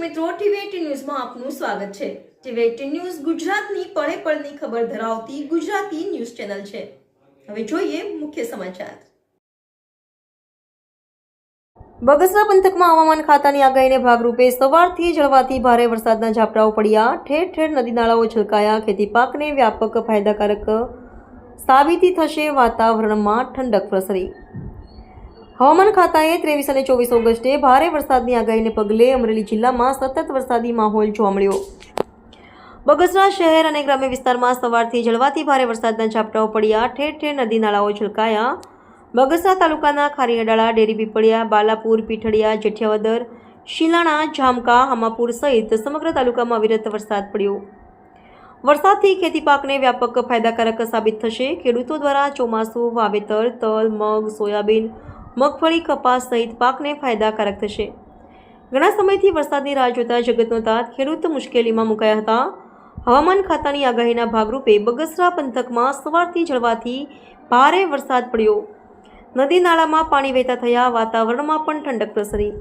દર્શક મિત્રો, ટીવી ન્યૂઝમાં આપનું સ્વાગત છે. ટીવી ન્યૂઝ ગુજરાતની પળે પળની ખબર ધરાવતી ગુજરાતી ન્યૂઝ ચેનલ છે. હવે જોઈએ મુખ્ય સમાચાર. બગસરા પંથકમાં હવામાન ખાતાની આગાહીને ભાગરૂપે સવારથી જળવાથી ભારે વરસાદના ઝાપટાઓ પડ્યા. ઠેર ઠેર નદી નાળાઓ છલકાયા. ખેતી પાકને વ્યાપક ફાયદાકારક સાબિતી થશે વાતાવરણમાં ઠંડક પ્રસરી. હવામાન ખાતાએ ત્રેવીસ અને ચોવીસ ઓગસ્ટે ભારે વરસાદની આગાહીને પગલે અમરેલી જિલ્લામાં સતત વરસાદી માહોલ જોવા મળ્યો. બગસરા શહેર અને ગ્રામ્ય વિસ્તારમાં સવારથી જળવાથી ભારે વરસાદના ઝાપટાઓ પડ્યા. ઠેર ઠેર નદી નાળાઓ છલકાયા. બગસરા તાલુકાના ખારીઅડાળા ડેરી પીપળિયા, બાલાપુર, પીઠળિયા, જેઠિયાવદર, શિલાણા, જામકા, હમાપુર સહિત સમગ્ર તાલુકામાં અવિરત વરસાદ પડ્યો. વરસાદથી ખેતી પાકને વ્યાપક ફાયદાકારક સાબિત થશે. ખેડૂતો દ્વારા ચોમાસું, વાવેતર, તલ, મગ, સોયાબીન મગફળી, કપાસ સહિત પાકને ફાયદાકારક થશે. ઘણા સમયથી વરસાદની રાહ જોતા જગતનો તાત ખેડૂત મુશ્કેલીમાં મુકાયા હતા. હવામાન ખાતાની આગાહીના ભાગરૂપે બગસરા પંથકમાં સવારથી જળવાથી ભારે વરસાદ પડ્યો. નદી નાળામાં પાણી વહેતા થયા, વાતાવરણમાં પણ ઠંડક પ્રસરી.